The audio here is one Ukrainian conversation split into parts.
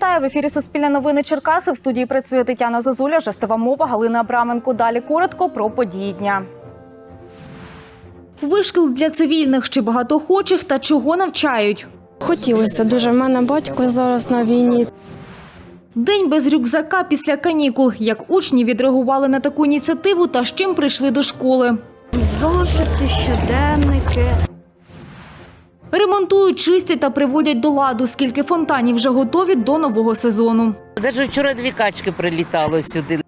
Вітаю в ефірі Суспільне новини Черкаси. В студії працює Тетяна Зозуля, жестова мова Галина Абраменко. Далі коротко про події дня. Вишкіл для цивільних чи багатохочих та чого навчають. Хотілося дуже. В мене батько зараз на війні. День без рюкзака після канікул. Як учні відреагували на таку ініціативу та з чим прийшли до школи. Зошити, щоденники. Ремонтують, чистять та приводять до ладу. Скільки фонтанів вже готові до нового сезону. Навіть вчора дві качки прилітало сюди.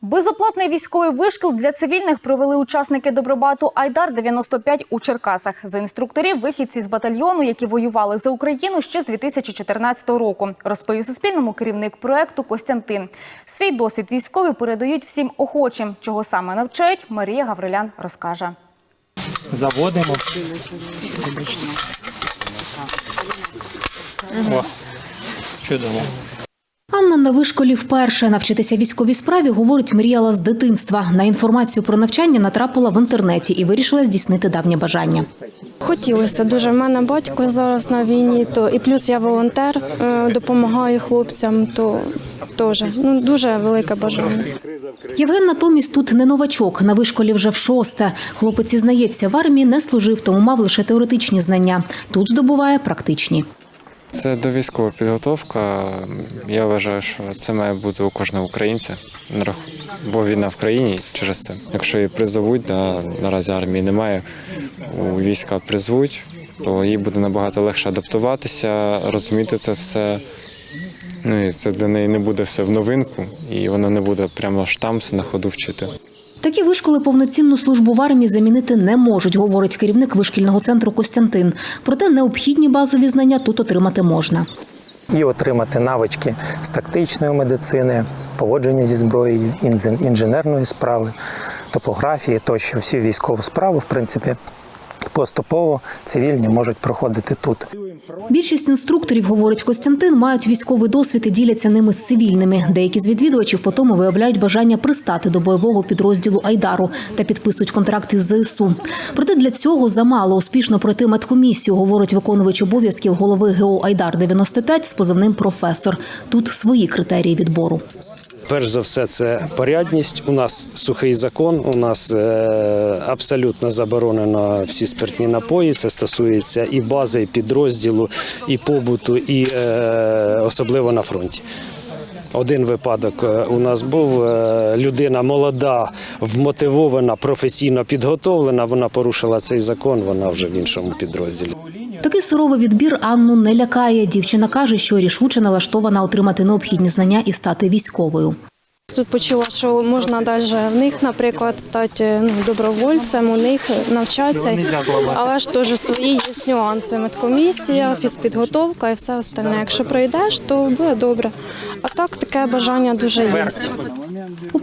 Безоплатний військовий вишкіл для цивільних провели учасники добробату Айдар 95 у Черкасах. За інструкторів вихідці з батальйону, які воювали за Україну ще з 2014 року, розповів Суспільному керівник проекту Костянтин. Свій досвід військові передають всім охочим. Чого саме навчають, Марія Гаврилян розкаже. Заводимо. О, чудово. Анна на вишколі вперше навчитися військовій справі, говорить, мріяла з дитинства. На інформацію про навчання натрапила в інтернеті і вирішила здійснити давнє бажання. Хотілося дуже. В мене батько зараз на війні, то і плюс я волонтер, е, допомагаю хлопцям, то теж ну дуже велике бажання. Євген натомість тут не новачок. На вишколі вже в шосте. Хлопець зізнається, в армії не служив, тому мав лише теоретичні знання. Тут здобуває практичні. Це довійськова підготовка. Я вважаю, що це має бути у кожного українця, бо війна в країні через це. Якщо її призовуть, да, наразі армії немає, у війська призвуть, то їй буде набагато легше адаптуватися, розуміти це все. Ну і це для неї не буде все в новинку, і вона не буде прямо штамси на ходу вчити. Такі вишколи повноцінну службу в армії замінити не можуть, говорить керівник вишкільного центру Костянтин. Проте необхідні базові знання тут отримати можна. і отримати навички з тактичної медицини, поводження зі зброєю, інженерної справи, топографії тощо всі військову справу, в принципі, поступово цивільні можуть проходити тут. Більшість інструкторів, говорить Костянтин, мають військовий досвід і діляться ними з цивільними. Деякі з відвідувачів потому виявляють бажання пристати до бойового підрозділу Айдару та підписують контракти з ЗСУ. Проте для цього замало успішно пройти медкомісію, говорить виконувач обов'язків голови ГО Айдар 95 з позивним професор. Тут свої критерії відбору. Перш за все, це порядність. У нас сухий закон. У нас е, абсолютно заборонено всі спиртні напої. Це стосується і бази, і підрозділу, і побуту, і е, особливо на фронті. Один випадок е, у нас був людина молода, вмотивована, професійно підготовлена. Вона порушила цей закон. Вона вже в іншому підрозділі. Такий суровий відбір Анну не лякає. Дівчина каже, що рішуче налаштована отримати необхідні знання і стати військовою. Тут почула, що можна навіть в них, наприклад, стати ну, добровольцем, у них навчатися, але ж теж свої є нюанси. Медкомісія, фізпідготовка і все остальне. Якщо пройдеш, то буде добре. А так таке бажання дуже є.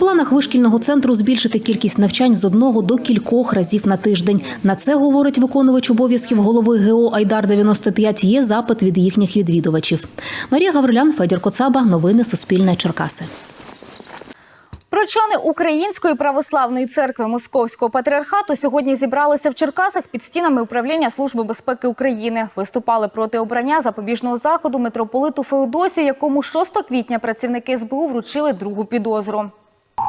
Планах вишкільного центру збільшити кількість навчань з одного до кількох разів на тиждень. На це говорить виконувач обов'язків голови ГО Айдар 95 Є запит від їхніх відвідувачів. Марія Гаврилян, Федір Коцаба. Новини Суспільне. Черкаси. Прочани Української православної церкви Московського патріархату сьогодні зібралися в Черкасах під стінами управління Служби безпеки України. Виступали проти обрання запобіжного заходу митрополиту Феодосію, якому 6 квітня працівники СБУ вручили другу підозру.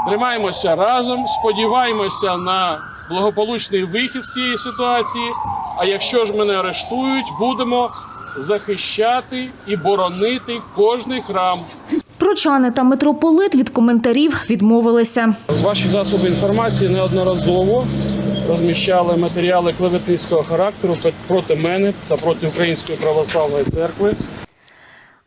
Тримаємося разом, сподіваємося на благополучний вихід з цієї ситуації. А якщо ж мене арештують, будемо захищати і боронити кожний храм. Прочани та митрополит від коментарів відмовилися. Ваші засоби інформації неодноразово розміщали матеріали клеветницького характеру проти мене та проти Української православної церкви.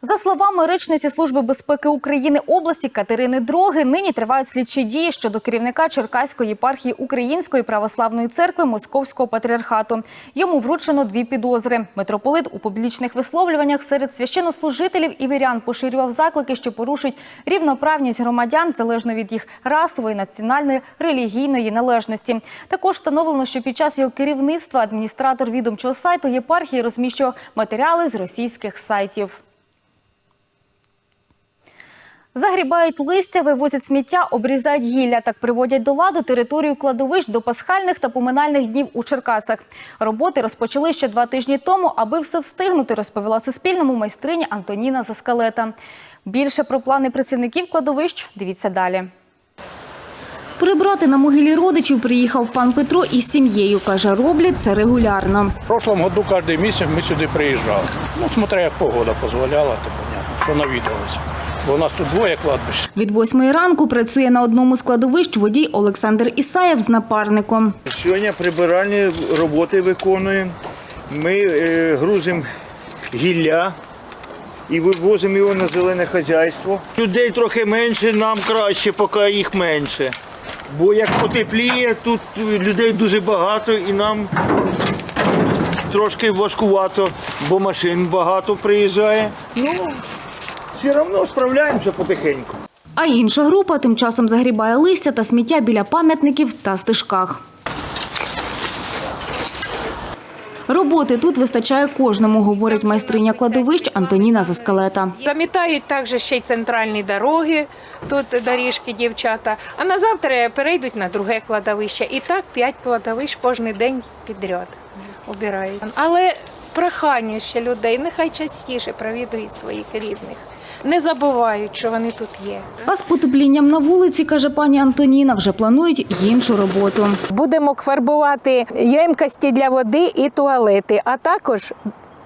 За словами речниці Служби безпеки України області Катерини Дроги, нині тривають слідчі дії щодо керівника Черкаської єпархії Української православної церкви Московського патріархату. Йому вручено дві підозри. Митрополит у публічних висловлюваннях серед священнослужителів і вірян поширював заклики, що порушують рівноправність громадян залежно від їх расової, національної, релігійної належності. Також встановлено, що під час його керівництва адміністратор відомчого сайту єпархії розміщував матеріали з російських сайтів. Загрібають листя, вивозять сміття, обрізають гілля. Так приводять до ладу територію кладовищ до пасхальних та поминальних днів у Черкасах. Роботи розпочали ще два тижні тому, аби все встигнути, розповіла Суспільному майстриня Антоніна Заскалета. Більше про плани працівників кладовищ дивіться далі. Прибрати на могилі родичів приїхав пан Петро із сім'єю. Каже, роблять це регулярно. В прошлом году каждый месяц мы сюда приезжали. Ну, смотря як погода дозволяла, то понятно, що навідувалися. Бо у нас тут двоє кладбищ. Від восьмої ранку працює на одному з кладовищ водій Олександр Ісаєв з напарником. Сьогодні прибиральні роботи виконуємо. Ми е, грузимо гілля і вивозимо його на зелене хазяйство. Людей трохи менше, нам краще, поки їх менше. Бо як потепліє, тут людей дуже багато і нам трошки важкувато, бо машин багато приїжджає. Ну, все одно справляємося потихеньку. А інша група тим часом загрібає листя та сміття біля пам'ятників та стежках. Роботи тут вистачає кожному, говорить майстриня кладовищ Антоніна Заскалета. Замітають також ще й центральні дороги, тут доріжки дівчата. А на завтра перейдуть на друге кладовище. І так п'ять кладовищ кожен день підряд обирають. Але прохання ще людей, нехай частіше провідують своїх рідних. Не забувають, що вони тут є. А з потеплінням на вулиці, каже пані Антоніна, вже планують іншу роботу. Будемо фарбувати ємкості для води і туалети, а також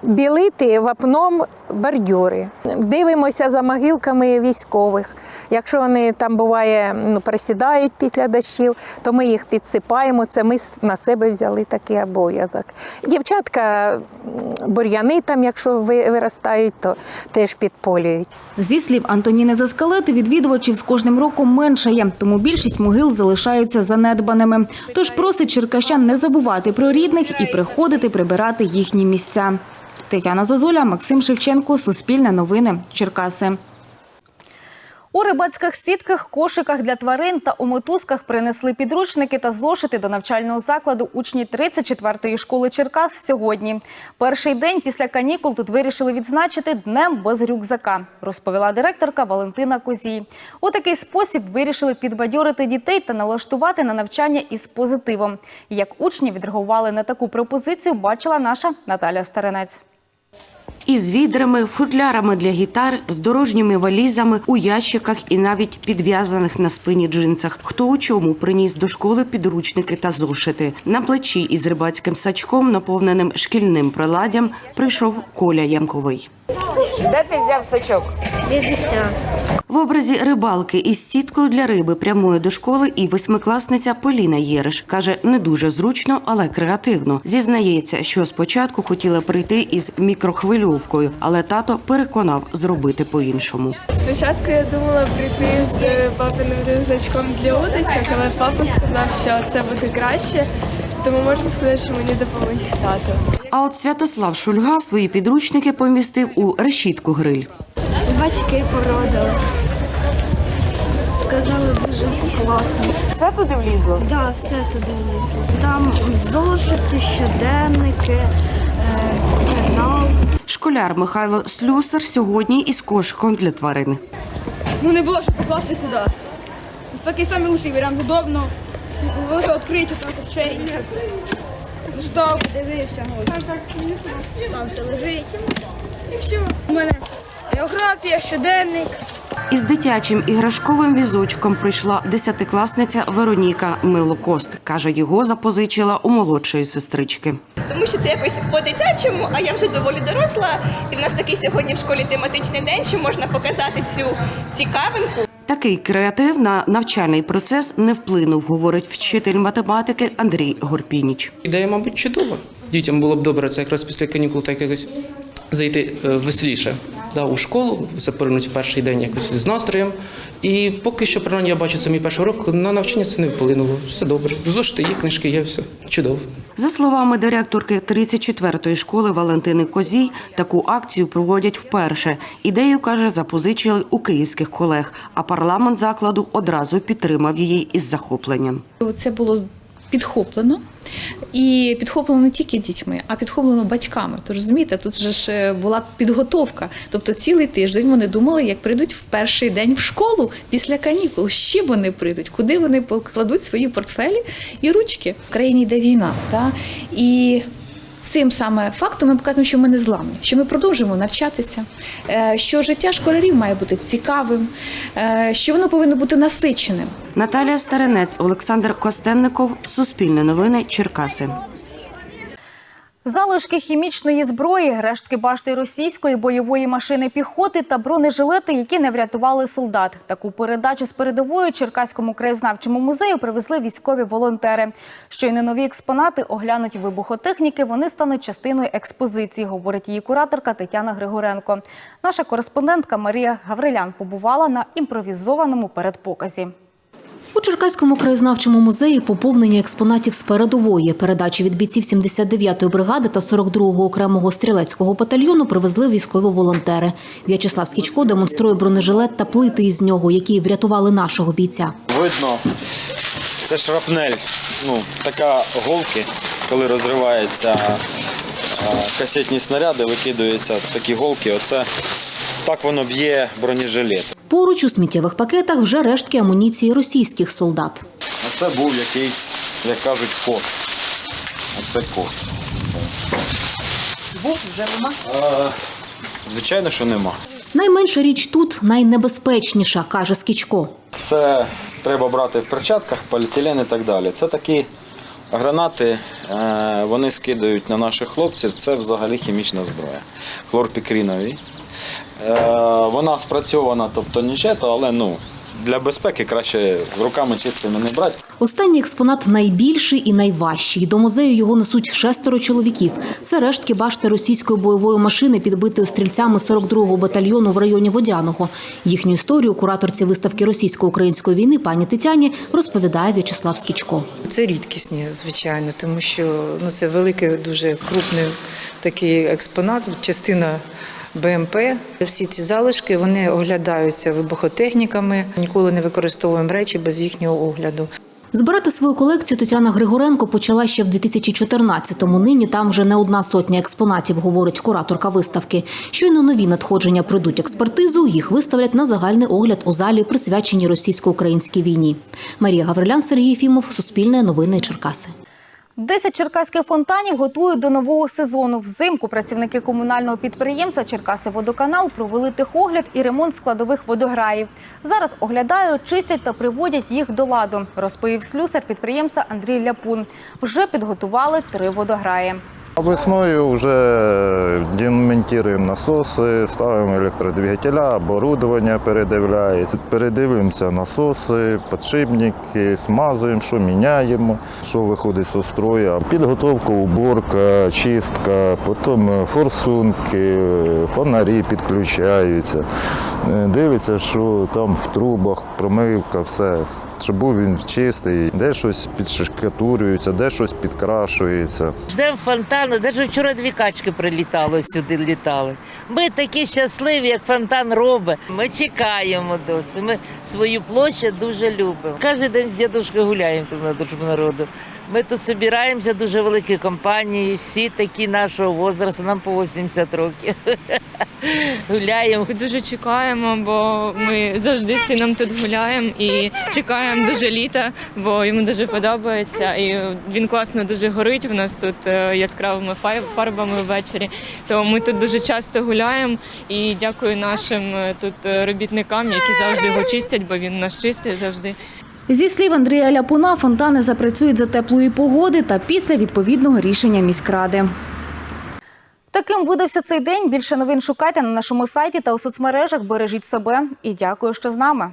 білити вапном бордюри. Дивимося за могилками військових. Якщо вони там буває ну, присідають після дощів, то ми їх підсипаємо. Це ми на себе взяли такий обов'язок. Дівчатка бур'яни там, якщо ви- виростають, то теж підполюють. Зі слів Антоніни Заскалети, відвідувачів з кожним роком меншає, тому більшість могил залишаються занедбаними. Тож просить черкащан не забувати про рідних і приходити прибирати їхні місця. Тетяна Зозуля, Максим Шевченко, Суспільне новини, Черкаси. У рибацьких сітках, кошиках для тварин та у мотузках принесли підручники та зошити до навчального закладу учні 34-ї школи Черкас сьогодні. Перший день після канікул тут вирішили відзначити днем без рюкзака, розповіла директорка Валентина Козій. У такий спосіб вирішили підбадьорити дітей та налаштувати на навчання із позитивом. Як учні відреагували на таку пропозицію, бачила наша Наталя Старинець. Із відрами, футлярами для гітар, з дорожніми валізами у ящиках і навіть підв'язаних на спині джинсах. Хто у чому приніс до школи підручники та зошити. На плечі із рибацьким сачком, наповненим шкільним приладдям, прийшов Коля Ямковий. Де ти взяв сачок? В образі рибалки із сіткою для риби прямує до школи і восьмикласниця Поліна Єриш. Каже, не дуже зручно, але креативно. Зізнається, що спочатку хотіла прийти із мікрохвильовкою, але тато переконав зробити по-іншому. Спочатку я думала прийти з папиним рюкзачком для удочок, але папа сказав, що це буде краще, тому можна сказати, що мені допоміг тато. А от Святослав Шульга свої підручники помістив у решітку гриль. Батьки порадили. Сказали дуже класно. Все туди влізло? Так, да, все туди влізло. Там зошити, щоденники, е. Школяр Михайло Слюсар сьогодні із кошиком для тварин. Ну не було, щоб покласти куди. Такий самий лучший варіант, удобно. Можна відкрити так от. Став, дивився. Там це лежить. І все. У мене географія, щоденник. Із дитячим іграшковим візочком прийшла десятикласниця Вероніка Милокост. Каже, його запозичила у молодшої сестрички. Тому що це якось по-дитячому, а я вже доволі доросла. І в нас такий сьогодні в школі тематичний день, що можна показати цю цікавинку. Такий креатив на навчальний процес не вплинув, говорить вчитель математики Андрій Горпініч. Ідея, мабуть, чудова. Дітям було б добре це якраз після канікул так якось зайти е, веселіше да, у школу, запоринуть в перший день якось з настроєм. І поки що, принаймні, я бачу це мій перший урок, на навчання це не вплинуло. Все добре. Зошити є, книжки є, все чудово. За словами директорки 34-ї школи Валентини Козій, таку акцію проводять вперше. Ідею каже, запозичили у київських колег. А парламент закладу одразу підтримав її із захопленням. Це було підхоплено. І підхоплено не тільки дітьми, а підхоплено батьками. То розумієте, тут же ж е, була підготовка. Тобто цілий тиждень вони думали, як прийдуть в перший день в школу після канікул. що вони прийдуть, куди вони покладуть свої портфелі і ручки. В країні йде війна. Та? І Цим саме фактом ми показуємо, що ми не зламні, що ми продовжуємо навчатися, е, що життя школярів має бути цікавим, е, що воно повинно бути насиченим. Наталія Старенець, Олександр Костенников, Суспільне новини, Черкаси. Залишки хімічної зброї, рештки башти російської бойової машини піхоти та бронежилети, які не врятували солдат. Таку передачу з передовою Черкаському краєзнавчому музею привезли військові волонтери. Щойно нові експонати оглянуть вибухотехніки. Вони стануть частиною експозиції, говорить її кураторка Тетяна Григоренко. Наша кореспондентка Марія Гаврилян побувала на імпровізованому передпоказі. Черкаському краєзнавчому музеї поповнення експонатів з передової. Передачі від бійців 79-ї бригади та 42-го окремого стрілецького батальйону привезли військові волонтери. В'ячеслав Скічко демонструє бронежилет та плити із нього, які врятували нашого бійця. Видно, це шрапнель. Ну, така голки, коли розриваються касетні снаряди, викидаються такі голки. Оце так воно б'є бронежилет. Поруч у сміттєвих пакетах вже рештки амуніції російських солдат. А це був якийсь, як кажуть, кот. А це кот. Був вже нема. А, звичайно, що нема. Найменша річ тут найнебезпечніша, каже Скічко. Це треба брати в перчатках, поліетилен і так далі. Це такі гранати, е, вони скидають на наших хлопців. Це взагалі хімічна зброя. Хлорпікрінові. Е, Вона спрацьована, тобто нічето, але ну, для безпеки краще руками чистими не брати. Останній експонат найбільший і найважчий. До музею його несуть шестеро чоловіків. Це рештки башти російської бойової машини, підбитої стрільцями 42-го батальйону в районі Водяного. Їхню історію кураторці виставки російсько-української війни пані Тетяні розповідає В'ячеслав Скічко. Це рідкісні, звичайно, тому що ну, це великий, дуже крупний такий експонат, частина БМП. Всі ці залишки вони оглядаються вибухотехніками. Ніколи не використовуємо речі без їхнього огляду. Збирати свою колекцію Тетяна Григоренко почала ще в 2014-му. Нині там вже не одна сотня експонатів, говорить кураторка виставки. Щойно нові надходження пройдуть експертизу, їх виставлять на загальний огляд у залі, присвяченій російсько-українській війні. Марія Гаврилян, Сергій Єфімов, Суспільне новини Черкаси. Десять черкаських фонтанів готують до нового сезону. Взимку працівники комунального підприємства Черкаси Водоканал провели техогляд і ремонт складових водограїв. Зараз оглядають, чистять та приводять їх до ладу, розповів слюсар підприємства Андрій Ляпун. Вже підготували три водограї. Весною уже демонтуємо насоси, ставимо електродвигателя, оборудовання передивляється. Передивимося насоси, підшипники, смазуємо, що міняємо, що виходить з строю. Підготовка, уборка, чистка, потім форсунки, фонарі підключаються. Дивиться, що там в трубах, промивка, все. Щоб був він чистий, де щось підшкатурюється, де щось підкрашується. Ждемо фонтану, навіть вчора дві качки прилітали сюди, літали. Ми такі щасливі, як фонтан робить. Ми чекаємо до цього. Ми свою площу дуже любимо. Кожен день з дідушкою гуляємо тут на дружбу народу. Ми тут збираємося дуже великі компанії, всі такі нашого возрасту, нам по 80 років. Гуляємо. Дуже чекаємо, бо ми завжди з сином тут гуляємо і чекаємо дуже літа, бо йому дуже подобається. І він класно дуже горить. В нас тут е, яскравими фарбами ввечері. То ми тут дуже часто гуляємо. І дякую нашим е, тут е, робітникам, які завжди його чистять, бо він нас чистить завжди. Зі слів Андрія Ляпуна, фонтани запрацюють за теплої погоди та після відповідного рішення міськради. Таким видався цей день. Більше новин шукайте на нашому сайті та у соцмережах. Бережіть себе і дякую, що з нами.